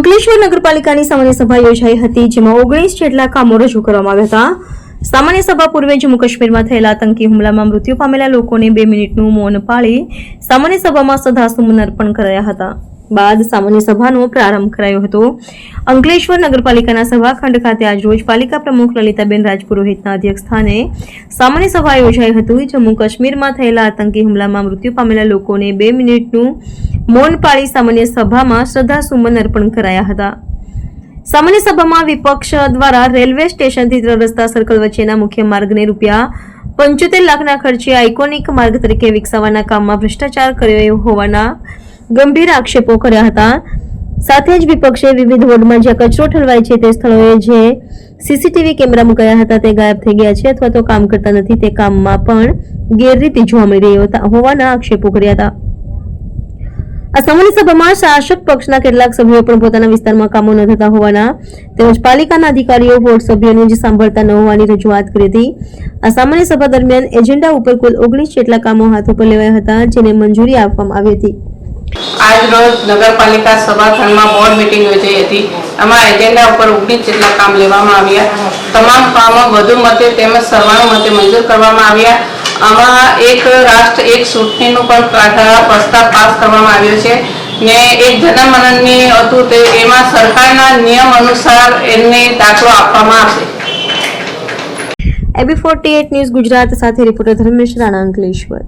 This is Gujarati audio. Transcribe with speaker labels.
Speaker 1: અંકલેશ્વર નગરપાલિકાની સામાન્ય સભા યોજાઈ હતી, જેમાં ઓગણીસ જેટલા કામો રજૂ કરવામાં આવ્યા હતા. સામાન્ય સભા પૂર્વે જમ્મુ કાશ્મીરમાં થયેલા આતંકી હુમલામાં મૃત્યુ પામેલા લોકોને બે મિનિટનું મૌન પાળી સામાન્ય સભામાં શ્રદ્ધાસુમન અર્પણ કરાયા હતા. બાદ સામાન્ય સભાનો પ્રારંભ કરાયો હતો. અંકલેશ્વર નગરપાલિકાના સભાખંડ ખાતે આજરોજ પાલિકા પ્રમુખ લલિતાબેન રાજપુરોહિતના અધ્યક્ષસ્થાને સામાન્ય સભા યોજાઈ હતી, જમ્મુ કાશ્મીરમાં થયેલા આતંકી હુમલામાં મૃત્યુ પામેલા લોકોને બે મિનિટનું મૌન પાળી સામાન્ય સભામાં શ્રદ્ધાસુમન અર્પણ કરાયા હતા. સામાન્ય સભામાં વિપક્ષ દ્વારા રેલવે સ્ટેશનથી ત્રણ રસ્તા સર્કલ વચ્ચેના મુખ્ય માર્ગને રૂપિયા પંચોતેર લાખના ખર્ચે આઇકોનિક માર્ગ તરીકે વિકસાવવાના કામમાં ભ્રષ્ટાચાર કર્યો હોવાના ગંભીર આક્ષેપો કર્યા હતા. સાથે જ વિપક્ષે વિવિધ વોર્ડમાં જ્યાં કચરો ઠલવાય છે તે સ્થળોએ જે સીસીટીવી કેમેરા મુકાયા હતા તે ગાયબ થઈ ગયા છે અથવા તો કામ કરતા નથી તે કામમાં પણ ગેરરીતિ જોવા મળી રહી હોવાના આક્ષેપો કર્યા હતા. આ સામાન્ય સભામાં શાસક પક્ષના કેટલાક સભ્યો પણ પોતાના વિસ્તારમાં કામો ન થતા હોવાના તેમજ પાલિકાના અધિકારીઓ, વોર્ડ સભ્યોને જ સાંભળતા ન હોવાની રજૂઆત કરી હતી. આ સામાન્ય સભા દરમિયાન એજન્ડા ઉપર કુલ ઓગણીસ જેટલા કામો હાથ ઉપર લેવાયા હતા જેને મંજૂરી આપવામાં આવી હતી.
Speaker 2: આજ રોજ નગરપાલિકા સભાખંડમાં બોર્ડ મિટિંગ યોજાઈ હતી. આમાં એજન્ડા ઉપર ઓગણીસ જેટલા કામ લેવામાં આવ્યા. તમામ કામો વધુ મતે તેમજ સર્વાનુમતે મંજૂર કરવામાં આવ્યા. આમાં એક રાષ્ટ્ર, એક ચૂંટણીનું પણ પ્રસ્તાવ પાસ કરવામાં આવ્યો છે. ને એક જનમનની હતું તે, એમાં સરકારના નિયમ અનુસાર એમને દાખલો આપવામાં આવશે.
Speaker 1: એબી ફોર્ટી ન્યૂઝ ગુજરાત સાથે રિપોર્ટર ધર્મેશ રાણા અંકલેશ્વર.